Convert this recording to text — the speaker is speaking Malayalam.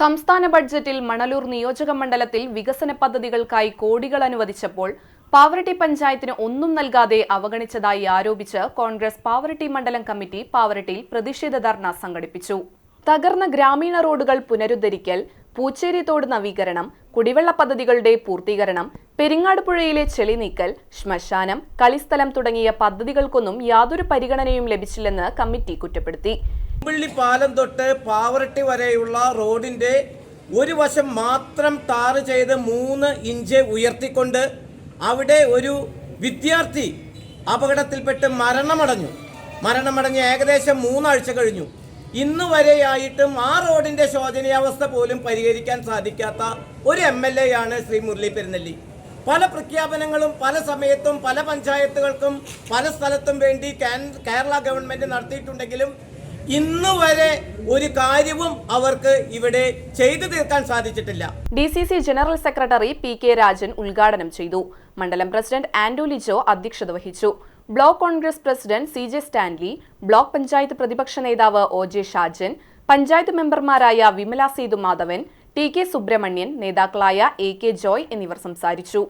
സംസ്ഥാന ബഡ്ജറ്റിൽ മണലൂർ നിയോജക മണ്ഡലത്തിൽ വികസന പദ്ധതികൾക്കായി കോടികൾ അനുവദിച്ചപ്പോൾ പാവറട്ടി പഞ്ചായത്തിന് ഒന്നും നൽകാതെ അവഗണിച്ചതായി ആരോപിച്ച് കോൺഗ്രസ് പാവറട്ടി മണ്ഡലം കമ്മിറ്റി പാവറട്ടിയിൽ പ്രതിഷേധ ധർണ സംഘടിപ്പിച്ചു. തകർന്ന ഗ്രാമീണ റോഡുകൾ പുനരുദ്ധരിക്കൽ പൂച്ചേരി തോട് നവീകരണം കുടിവെള്ള പദ്ധതികളുടെ പൂർത്തീകരണം പെരിങ്ങാട് പുഴയിലെ ചെളി നീക്കൽ ശ്മശാനം കളിസ്ഥലം തുടങ്ങിയ പദ്ധതികൾക്കൊന്നും യാതൊരു പരിഗണനയും ലഭിച്ചില്ലെന്ന് കമ്മിറ്റി കുറ്റപ്പെടുത്തി. കുമ്പിള്ളി പാലം തൊട്ട് പാവറട്ടി വരെയുള്ള റോഡിന്റെ ഒരു വശം മാത്രം ടാർ ചെയ്ത് മൂന്ന് ഇഞ്ച് ഉയർത്തിക്കൊണ്ട് അവിടെ ഒരു വിദ്യാർത്ഥി അപകടത്തിൽപ്പെട്ട് മരണമടഞ്ഞു. മരണമടഞ്ഞ് ഏകദേശം മൂന്നാഴ്ച കഴിഞ്ഞു. ഇന്ന് വരെയായിട്ടും ആ റോഡിന്റെ ശോചനീയാവസ്ഥ പോലും പരിഹരിക്കാൻ സാധിക്കാത്ത ഒരു എം എൽ എ ആണ് ശ്രീ മുരളി പെരുന്നെല്ലി പല പ്രഖ്യാപനങ്ങളും പല സമയത്തും പല പഞ്ചായത്തുകൾക്കും പല സ്ഥലത്തും വേണ്ടി കേരള ഗവൺമെന്റ് നടത്തിയിട്ടുണ്ടെങ്കിലും ഇന്ന് വരെ ഒരു കാര്യവും അവർക്ക് ഇവിടെ ചെയ്തു തീർക്കാൻ സാധിച്ചിട്ടില്ല. D C C general secretary P K Rajan ഉദ്ഘാടനം ചെയ്തു. മണ്ഡലം പ്രസിഡന്റ് ആൻഡോ അധ്യക്ഷത വഹിച്ചു. Block Congress president C J Stanley block panchayat പ്രതിപക്ഷ നേതാവ് ഒ ജെ ഷാജൻ പഞ്ചായത്ത് മെമ്പർമാരായ വിമല സേതു മാധവൻ ടി കെ സുബ്രഹ്മണ്യൻ നേതാക്കളായ എ കെ ജോയ് എന്നിവർ സംസാരിച്ചു.